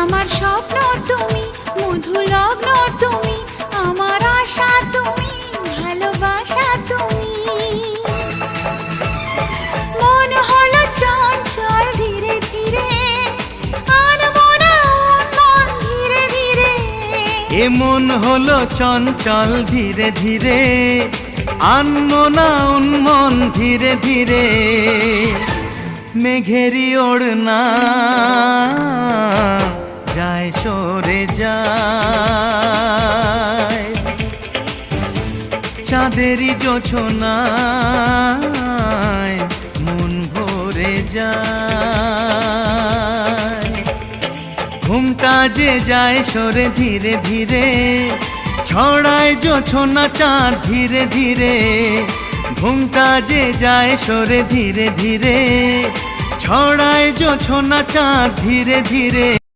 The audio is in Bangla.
আমার স্বপ্ন তুমি মধু লগ্ন তুমি আমার আশা তুমি ভালোবাসা তুমি। মন হলো চঞ্চল ধীরে ধীরে আর মনে ধীরে ধীরে। এ মন হলো চঞ্চল ধীরে ধীরে আনমনা উন্মন ধীরে ধীরে। মেঘেরি ওড়না যায় সরে যায় চাঁদেরই জোছনায় মন ভরে যায় ঘুমটা যে যায় সরে ধীরে ধীরে ছড়ায় জোছনা চাঁদ ধীরে ধীরে ঘুমটা যে যায় সরে ধীরে ধীরে ছড়ায় জোছনা চাঁদ ধীরে ধীরে।